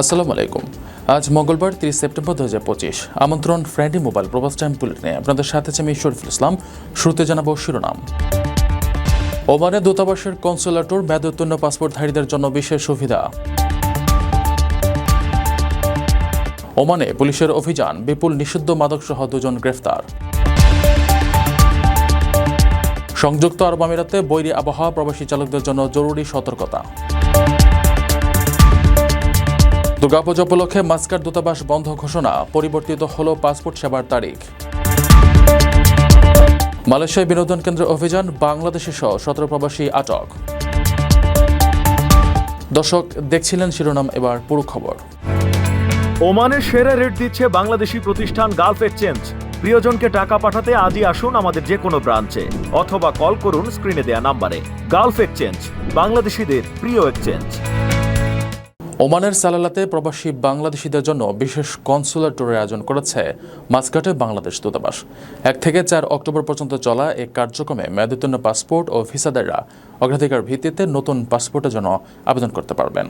আসসালামু আলাইকুম। আজ মঙ্গলবার তিরিশ সেপ্টেম্বর দু হাজার পঁচিশ। আমন্ত্রণ ফ্রেন্ডি মোবাইল প্রবাস টাইম বুলেটিনে। আপনাদের সাথে আমি শরীফুল ইসলাম। শুরুতে জানাব শিরোনাম। ওমানের দূতাবাসের কনসুলেটর মেয়াদোত্তীর্ণ পাসপোর্টধারীদের জন্য বিশেষ সুবিধা। ওমানে পুলিশের অভিযান, বিপুল নিষিদ্ধ মাদকসহ দুজন গ্রেফতার। সংযুক্ত আরব আমিরাতে বৈরী আবহাওয়া প্রবাসী চালকদের জন্য জরুরি সতর্কতা। দুর্গাপূজা উপলক্ষে মাস্কার দূতাবাস বন্ধ ঘোষণা, পরিবর্তিত হল পাসপোর্ট সেবার তারিখ। মালয়েশিয়ায় বিনোদন কেন্দ্র অভিযান, বাংলাদেশি সহ সতেরো প্রবাসী আটক। দর্শক, দেখছিলেন শিরোনাম, এবার পুরো খবর। ওমানের সেরা রেট দিচ্ছে বাংলাদেশি প্রতিষ্ঠান গালফ এক্সচেঞ্জ। প্রিয়জনকে টাকা পাঠাতে আজই আসুন আমাদের যে কোনো ব্রাঞ্চে, অথবা কল করুন স্ক্রিনে দেয়া নাম্বারে। গালফ এক্সচেঞ্জ, বাংলাদেশিদের প্রিয় এক্সচেঞ্জ। ওমানের সালালাতে প্রবাসী বাংলাদেশিদের জন্য বিশেষ কনসুলার ট্যুরের আয়োজন করেছে মাসকাটে বাংলাদেশ দূতাবাস। এক থেকে চার অক্টোবর পর্যন্ত চলা এই কার্যক্রমে মেয়াদোত্তীর্ণ পাসপোর্ট ও ভিসাদাররা অগ্রাধিকার ভিত্তিতে নতুন পাসপোর্টের জন্য আবেদন করতে পারবেন।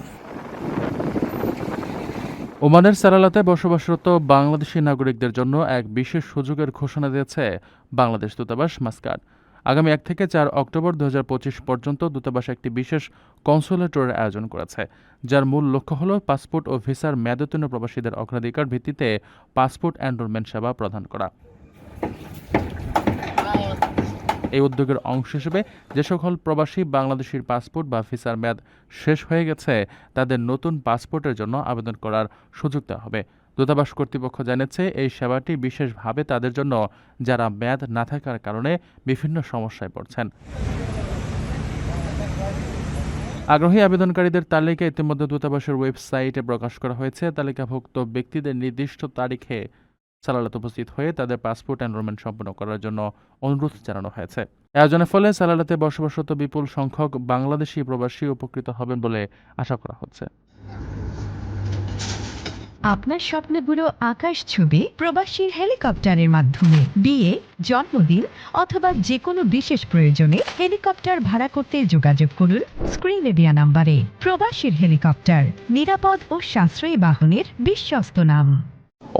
ওমানের সালালাতে বসবাসরত বাংলাদেশি নাগরিকদের জন্য এক বিশেষ সুযোগের ঘোষণা দিয়েছে বাংলাদেশ দূতাবাস মাস্কাট আগামী এক থেকে চার অক্টোবর দু হাজার পঁচিশ পর্যন্ত দূতাবাস একটি বিশেষ কনসুলেটরের আয়োজন করেছে, যার মূল লক্ষ্য হল পাসপোর্ট ও ভিসার মেয়াদোত্তীর্ণ প্রবাসীদের অগ্রাধিকার ভিত্তিতে পাসপোর্ট এনরোলমেন্ট সেবা প্রদান করা। এই উদ্যোগের অংশ হিসেবে যে সকল প্রবাসী বাংলাদেশের পাসপোর্ট বা ভিসার মেয়াদ শেষ হয়ে গেছে, তাদের নতুন পাসপোর্টের জন্য আবেদন করার সুযোগ দেওয়া হবে। দূতাবাস কর্তৃপক্ষ জানিয়েছে, এই সেবাটি বিশেষভাবে তাদের জন্য যারা মেয়াদ না থাকার কারণে বিভিন্ন সমস্যায় পড়ছেন। আগ্রহী আবেদনকারীদের তালিকা ইতিমধ্যে দূতাবাসের ওয়েবসাইটে প্রকাশ করা হয়েছে। তালিকাভুক্ত ব্যক্তিদের নির্দিষ্ট তারিখে সালালাত উপস্থিত হয়ে তাদের পাসপোর্ট এনরোলমেন্ট সম্পন্ন করার জন্য অনুরোধ জানানো হয়েছে। আয়োজনের ফলে সালালাতে বসবাসরত বিপুল সংখ্যক বাংলাদেশি প্রবাসী উপকৃত হবেন বলে আশা করা হচ্ছে। আপনার স্বপ্নগুলো আকাশ ছবি প্রবাসীর হেলিকপ্টারের মাধ্যমে। বিয়ে, জন্মদিন অথবা যে কোনো বিশেষ প্রয়োজনে হেলিকপ্টার ভাড়া করতে যোগাযোগ করুন স্ক্রিনে দেওয়া নাম্বারে। প্রবাসীর হেলিকপ্টার, নিরাপদ ও সাশ্রয়ী বাহনের বিশ্বস্ত নাম।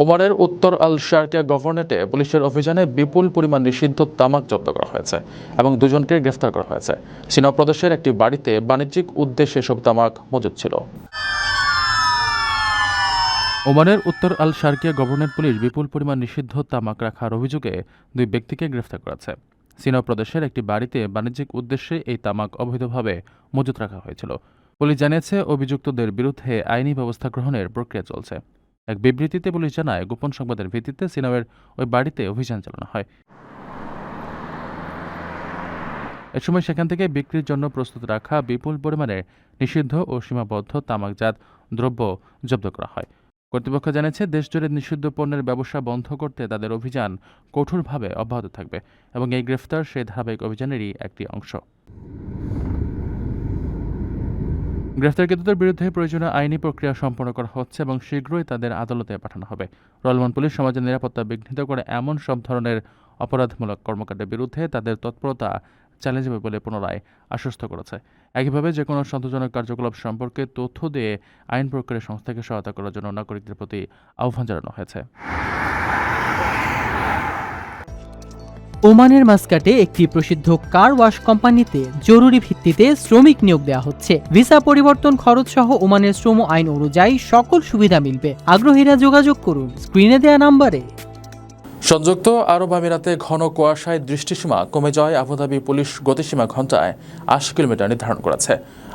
ওমানের উত্তর আল শারকিয়া গভর্নরেটে পুলিশের অভিযানে বিপুল পরিমাণ নিষিদ্ধ তামাক জব্দ করা হয়েছে এবং দুজনকে গ্রেফতার করা হয়েছে। সিনা প্রদেশের একটি বাড়িতে বাণিজ্যিক উদ্দেশ্যে সব তামাক মজুদ ছিল। ওমানের উত্তর আল শারকিয়া গভর্নর পুলিশ বিপুল পরিমাণ নিষিদ্ধ তামাক রাখার অভিযোগে দুই ব্যক্তিকে গ্রেফতার করেছে। সিনা প্রদেশের একটি বাড়িতে বাণিজ্যিক উদ্দেশ্যে এই তামাক অবৈধভাবে মজুত রাখা হয়েছিল। পুলিশ জানিয়েছে, অভিযুক্তদের বিরুদ্ধে আইনি ব্যবস্থা গ্রহণের প্রক্রিয়া চলছে। এক বিবৃতিতে পুলিশ জানায়, গোপন সংবাদের ভিত্তিতে সিনাওয়ের ওই বাড়িতে অভিযান চালানো হয়। এ সময় সেখান থেকে বিক্রির জন্য প্রস্তুত রাখা বিপুল পরিমাণে নিষিদ্ধ ও সীমাবদ্ধ তামাকজাত দ্রব্য জব্দ করা হয়। কর্তৃপক্ষ জানিয়েছে, দেশজুড়ে নিষিদ্ধ পণ্যের ব্যবসা বন্ধ করতে তাদের অভিযান কঠোরভাবে অব্যাহত থাকবে এবং এই গ্রেফতার সেই ধারাবাহিক অভিযানেরই একটি অংশ। গ্রেফতারকৃতদের বিরুদ্ধে প্রয়োজনীয় আইনি প্রক্রিয়া সম্পন্ন করা হচ্ছে এবং শীঘ্রই তাদের আদালতে পাঠানো হবে। রলমান পুলিশ সমাজের নিরাপত্তা বিঘ্নিত করে এমন সব ধরনের অপরাধমূলক কর্মকাণ্ডের বিরুদ্ধে তাদের তৎপরতা চালিয়ে যাবে বলে পুনরায় আশ্বস্ত করেছে। একইভাবে যে কোনো সন্তোষজনক কার্যকলাপ সম্পর্কে তথ্য দিয়ে আইন প্রক্রিয়া সংস্থাকে সহায়তা করার জন্য নাগরিকদের প্রতি আহ্বান জানানো হয়েছে। ওমানের মাস্কাটে একটি প্রসিদ্ধ কার ওয়াশ কোম্পানিতে জরুরি ভিত্তিতে শ্রমিক নিয়োগ দেওয়া হচ্ছে। ভিসা পরিবর্তন খরচ সহ ওমানের শ্রম আইন অনুযায়ী সকল সুবিধা মিলবে। আগ্রহীরা যোগাযোগ করুন। স্ক্রিনে দেয়া নাম্বারে সংযুক্ত আরব আমিরাতে ঘন কুয়াশায় দৃষ্টিসীমা কমে যাওয়ায় আবুধাবি পুলিশ গতিসীমা ঘন্টায় আশি কিলোমিটার নির্ধারণ করেছে।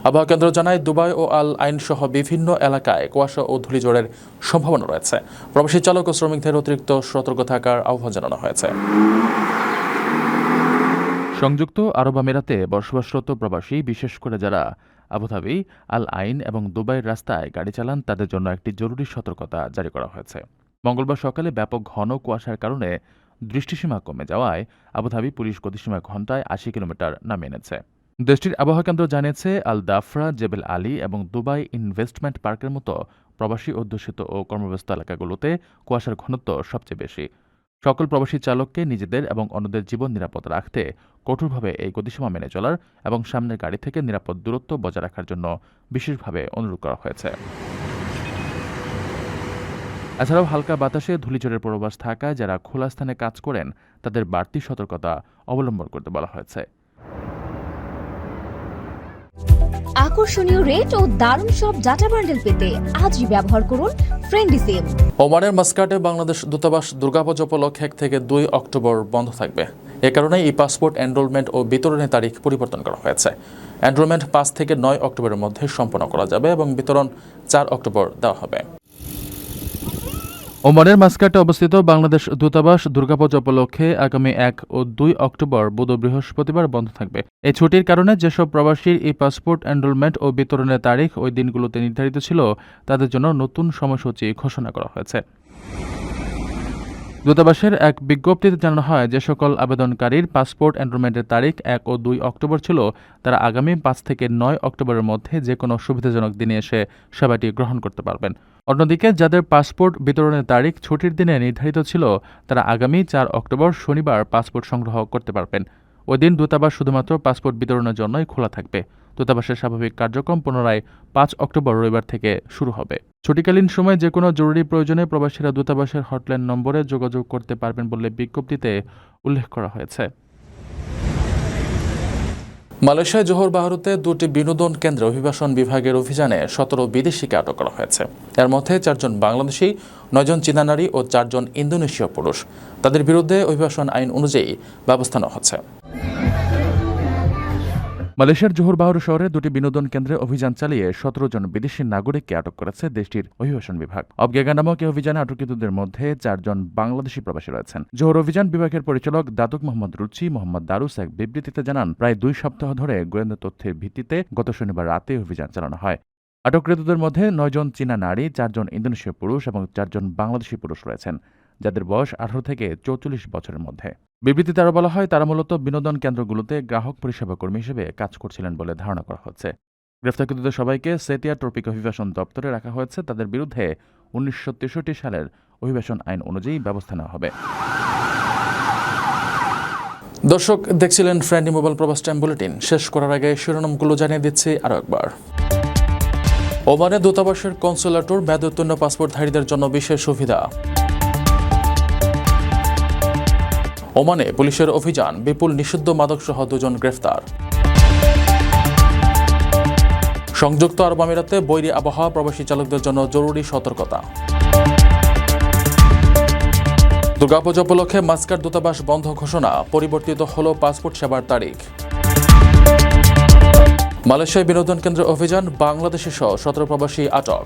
আবহাওয়া কেন্দ্র জানায়, দুবাই ও আল আইন সহ বিভিন্ন এলাকায় কুয়াশা ও ধূলিঝড়ের সম্ভাবনা রয়েছে। প্রবাসী চালক ও শ্রমিকদের অতিরিক্ত সতর্ক থাকার আহ্বান জানানো হয়েছে। সংযুক্ত আরব আমিরাতে বসবাসরত প্রবাসী, বিশেষ করে যারা আবুধাবি, আল আইন এবং দুবাইয়ের রাস্তায় গাড়ি চালান, তাদের জন্য একটি জরুরি সতর্কতা জারি করা হয়েছে। মঙ্গলবার সকালে ব্যাপক ঘন কুয়াশার কারণে দৃষ্টিসীমা কমে যাওয়ায় আবুধাবি পুলিশ গতিসীমা ঘন্টায় আশি কিলোমিটার নামিয়ে এনেছে। দেশটির আবহাওয়া কেন্দ্র জানিয়েছে আল দাফরা জেবেল আলী এবং দুবাই ইনভেস্টমেন্ট পার্কের মতো প্রবাসী, অধ্যুষিত ও কর্মব্যস্ত এলাকাগুলোতে কুয়াশার ঘনত্ব সবচেয়ে বেশি। সকল প্রবাসী চালককে নিজেদের এবং অন্যদের জীবন নিরাপদ রাখতে কঠোরভাবে এই গতিসীমা মেনে চলার এবং সামনের গাড়ি থেকে নিরাপদ দূরত্ব বজায় রাখার জন্য বিশেষভাবে অনুরোধ করা হয়েছে। এছাড়াও হালকা বাতাসে ধূলিঝড়ের পূর্বাভাস থাকায় যারা খোলা স্থানে কাজ করেন তাদের বাড়তি সতর্কতা অবলম্বন করতে বলা হয়েছে। আকর্ষণীয় রেট ও দারুণ সব ডাটা বান্ডেল পেতে আজই ব্যবহার করুন ফ্রেন্ডি সিম ওমানের মাস্কাটে বাংলাদেশ দূতাবাস দুর্গাপূজা উপলক্ষে এক থেকে দুই অক্টোবর বন্ধ থাকবে। এ কারণে ই পাসপোর্ট এনরোলমেন্ট ও বিতরণের তারিখ পরিবর্তন করা হয়েছে। এনরোলমেন্ট পাঁচ থেকে নয় অক্টোবরের মধ্যে সম্পন্ন করা যাবে এবং বিতরণ চার অক্টোবর দেওয়া হবে। ওমানের মাস্কাটে অবস্থিত বাংলাদেশ দূতাবাস দুর্গাপূজা উপলক্ষে আগামী এক ও দুই অক্টোবর বুধ বৃহস্পতিবার বন্ধ থাকবে। এই ছুটির কারণে যেসব প্রবাসীর ই পাসপোর্ট, এনরোলমেন্ট ও বিতরণের তারিখ ওই দিনগুলোতে নির্ধারিত ছিল, তাদের জন্য নতুন সময়সূচি ঘোষণা করা হয়েছে। দূতাবাসের এক বিজ্ঞপ্তিতে জানানো হয়, যে সকল আবেদনকারীর পাসপোর্ট, এনরোলমেন্টের তারিখ এক ও দুই অক্টোবর ছিল। তারা আগামী পাঁচ থেকে নয় অক্টোবরের মধ্যে যে কোনো সুবিধাজনক দিনে এসে সেবাটি গ্রহণ করতে পারবেন। অন্যদিকে, যাদের পাসপোর্ট বিতরণের তারিখ ছুটির দিনে নির্ধারিত ছিল, তারা আগামী চার অক্টোবর শনিবার পাসপোর্ট সংগ্রহ করতে পারবেন। ওই দিন দূতাবাস শুধুমাত্র পাসপোর্ট বিতরণের জন্যই খোলা থাকবে। দূতাবাসের স্বাভাবিক কার্যক্রম পুনরায় পাঁচ অক্টোবর রবিবার থেকে শুরু হবে। ছুটিকালীন সময়ে যে কোনো জরুরি প্রয়োজনে প্রবাসীরা দূতাবাসের হটলাইন নম্বরে যোগাযোগ করতে পারবেন বলে বিজ্ঞপ্তিতে উল্লেখ করা হয়েছে। মালয়েশিয়ার জোহর বাহারুতে দুটি বিনোদন কেন্দ্রে অভিবাসন বিভাগের অভিযানে সতেরো বিদেশিকে আটক করা হয়েছে। এর মধ্যে চারজন বাংলাদেশি, নয়জন চীনা নারী ও চারজন ইন্দোনেশীয় পুরুষ। তাদের বিরুদ্ধে অভিবাসন আইন অনুযায়ী ব্যবস্থা নেওয়া হচ্ছে। মালয়েশিয়ার জোহর বাহর শহরে দুটি বিনোদন কেন্দ্রে অভিযান চালিয়ে সতেরো জন বিদেশি নাগরিককে আটক করেছে দেশটির অভিবাসন বিভাগ। অবজ্ঞা নামক এই অভিযানে আটককৃতদের মধ্যে চারজন বাংলাদেশি প্রবাসী রয়েছেন। জোহর অভিযান বিভাগের পরিচালক দাদুক মোহাম্মদ রুচি, মোহাম্মদ দারুস এক বিবৃতিতে জানান, প্রায় দুই সপ্তাহ ধরে গোয়েন্দা তথ্যের ভিত্তিতে গত শনিবার রাতে অভিযান চালানো হয়। আটককৃতদের মধ্যে নয়জন চীনা নারী চারজন ইন্দোনেশীয় পুরুষ এবং চারজন বাংলাদেশি পুরুষ রয়েছেন, যাদের বয়স আঠারো থেকে চৌচল্লিশ বছরের মধ্যে। বিবৃতিতে আরও বলা হয়, তারা মূলত বিনোদন কেন্দ্রগুলোতে গ্রাহক পরিষেবা কর্মী হিসেবে কাজ করছিলেন বলে ধারণা করা হচ্ছে। গ্রেফতারকৃতদের সবাইকে সেতিয়া ট্রপিক অভিবাসন দপ্তরে রাখা হয়েছে। তাদের বিরুদ্ধে উনিশশো তেষট্টি সালের অভিবাসন আইন অনুযায়ী ব্যবস্থা নেওয়া হবে। দর্শক, দেখছিলেন ফ্রেন্ডি মোবাইল প্রবাস টাইম বুলেটিন। শেষ করার আগে শিরোনামগুলো জানিয়ে দিচ্ছি আরও একবার। ওমানে দূতাবাসের কনসুলেটর মেয়াদোত্তীর্ণ পাসপোর্টধারীদের জন্য বিশেষ সুবিধা। ওমানে পুলিশের অভিযান বিপুল নিষিদ্ধ মাদকসহ দুজন গ্রেফতার। সংযুক্ত আরব আমিরাতে বৈরি আবহাওয়া প্রবাসী চালকদের জন্য জরুরি সতর্কতা। দুর্গাপূজা উপলক্ষে মাস্কার দূতাবাস বন্ধ ঘোষণা, পরিবর্তিত হল পাসপোর্ট সেবার তারিখ। মালয়েশিয়ায় বিনোদন কেন্দ্র অভিযান বাংলাদেশে সহ সতেরো প্রবাসী আটক।